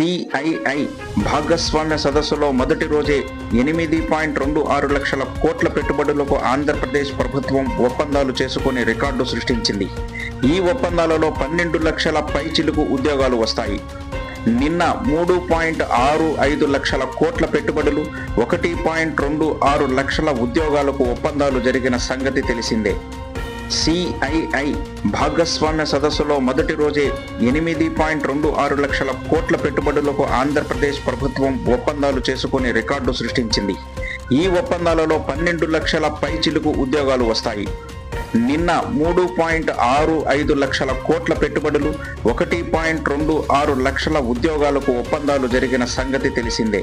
CII భాగస్వామ్య సదస్సులో మొదటి రోజే ఎనిమిది పాయింట్ రెండు ఆరు లక్షల కోట్ల పెట్టుబడులకు ఆంధ్రప్రదేశ్ ప్రభుత్వం ఒప్పందాలు చేసుకుని రికార్డు సృష్టించింది. ఈ ఒప్పందాలలో పన్నెండు లక్షల పైచిలుకు ఉద్యోగాలు వస్తాయి. నిన్న మూడు పాయింట్ ఆరు ఐదు లక్షల కోట్ల పెట్టుబడులు ఒకటి పాయింట్ రెండు ఆరు లక్షల ఉద్యోగాలకు ఒప్పందాలు జరిగిన సంగతి తెలిసిందే. సిఐఐ భాగస్వామ్య సదస్సులో మొదటి రోజే ఎనిమిది పాయింట్ రెండు ఆరు లక్షల కోట్ల పెట్టుబడులకు ఆంధ్రప్రదేశ్ ప్రభుత్వం ఒప్పందాలు చేసుకుని రికార్డు సృష్టించింది. ఈ ఒప్పందాలలో పన్నెండు లక్షల పై చిలుకు ఉద్యోగాలు వస్తాయి. నిన్న మూడు పాయింట్ ఆరు ఐదు లక్షల కోట్ల పెట్టుబడులు ఒకటి పాయింట్ రెండు ఆరు లక్షల ఉద్యోగాలకు ఒప్పందాలు జరిగిన సంగతి తెలిసిందే.